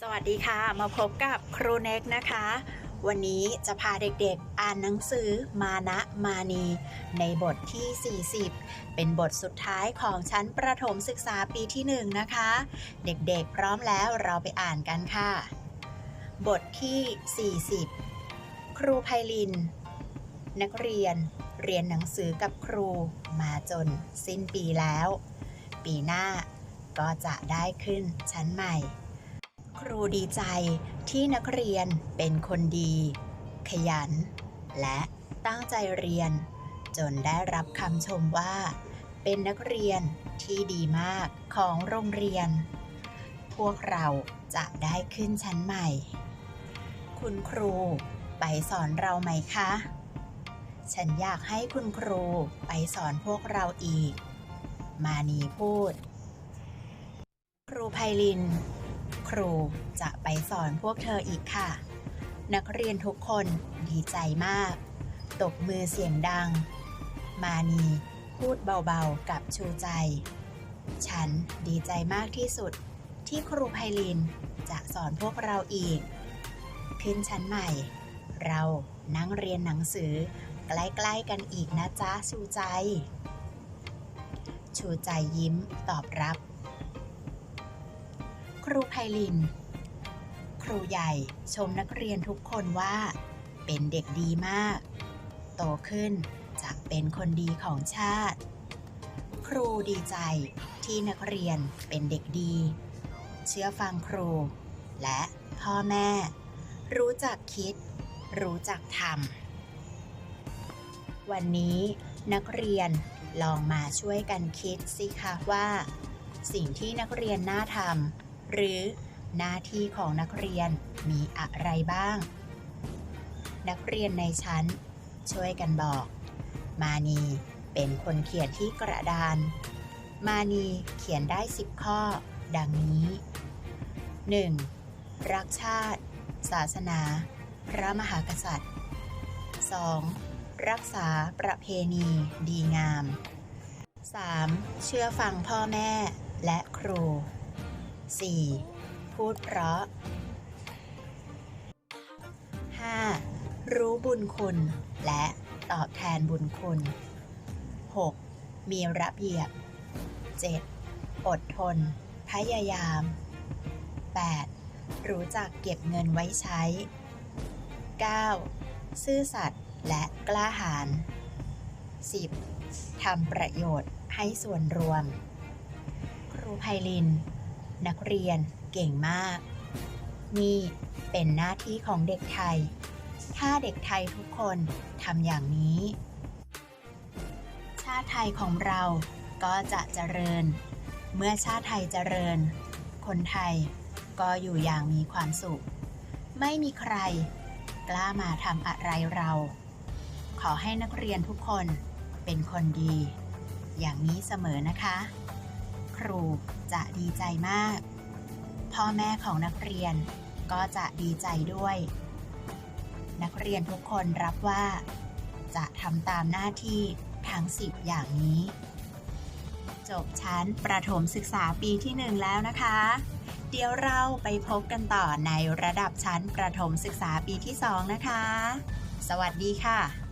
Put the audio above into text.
สวัสดีค่ะ มาพบกับครูเน็กนะคะ วันนี้จะพาเด็กๆ อ่านหนังสือมานะมานี ในบทที่ 40 เป็นบทสุดท้ายของชั้นประถมศึกษาปีที่ 1 นะคะ เด็กๆ พร้อมแล้วเราไปอ่านกันค่ะ บทที่ 40 ครูไพลิน นักเรียนเรียนหนังสือกับครูมาจนสิ้นปีแล้ว ปีหน้าก็จะได้ขึ้นชั้นใหม่ ครูดีใจที่นักเรียนเป็นคนดี ขยัน และตั้งใจเรียน จนได้รับคำชมว่า เป็นนักเรียนที่ดีมากของโรงเรียน พวกเราจะได้ขึ้นชั้นใหม่ คุณครูไปสอนเราไหมคะ ฉันอยากให้คุณครูไปสอนพวกเราอีก มานีพูด ครูไพลิน ครูจะไปสอนพวกเธออีกค่ะ นักเรียนทุกคนดีใจมาก ตบมือเสียงดัง มานีพูดเบาๆกับชูใจ ฉันดีใจมากที่สุดที่ครูไพลินจะสอนพวกเราอีก ขึ้นชั้นใหม่ เรานั่งเรียนหนังสือใกล้ๆกันอีกนะจ๊ะชูใจ ชูใจยิ้มตอบรับ ครูไพลิน ครูใหญ่ชมนักเรียนทุกคนว่า เป็นเด็กดีมาก โตขึ้นจะเป็นคนดีของชาติ ครูดีใจที่นักเรียนเป็นเด็กดี เชื่อฟังครู และพ่อแม่ รู้จักคิด รู้จักทำวันนี้นักเรียนลองมาช่วยกันคิดสิคะว่า สิ่งที่นักเรียนน่าทำ หรือหน้าที่ของนักเรียนมีอะไรบ้าง นักเรียนในชั้น ช่วยกันบอก มานีเป็นคนเขียนที่กระดาน มานีเขียนได้ 10 ข้อ ดังนี้ 1. รักชาติ ศาสนา พระมหากษัตริย์ 2. รักษาประเพณีดีงาม 3. เชื่อฟังพ่อแม่และครู 4. พูดเพราะ 5. รู้บุญคุณ และตอบแทนบุญคุณ 6. มีระเบียบ 7. อดทน พยายาม 8. รู้จักเก็บเงินไว้ใช้ 9. ซื่อสัตย์และกล้าหาญ 10. ทำประโยชน์ให้ส่วนรวม ครูไพลิน นักเรียนเก่งมาก นี่เป็นหน้าที่ของเด็กไทย ถ้าเด็กไทยทุกคนทำอย่างนี้ ชาติไทยของเราก็จะเจริญ เมื่อชาติไทยเจริญ คนไทยก็อยู่อย่างมีความสุข ไม่มีใครกล้ามาทำอะไรเรา ขอให้นักเรียนทุกคนเป็นคนดี อย่างนี้เสมอนะคะ ครูจะดีใจมาก พ่อแม่ของนักเรียนก็จะดีใจด้วย นักเรียนทุกคนรับว่า จะทำตามหน้าที่ทั้ง 10 อย่างนี้ จบชั้นประถมศึกษาปีที่ 1 แล้วนะคะ เดี๋ยวเราไปพบกันต่อในระดับชั้นประถมศึกษาปีที่ 2 นะคะ สวัสดีค่ะ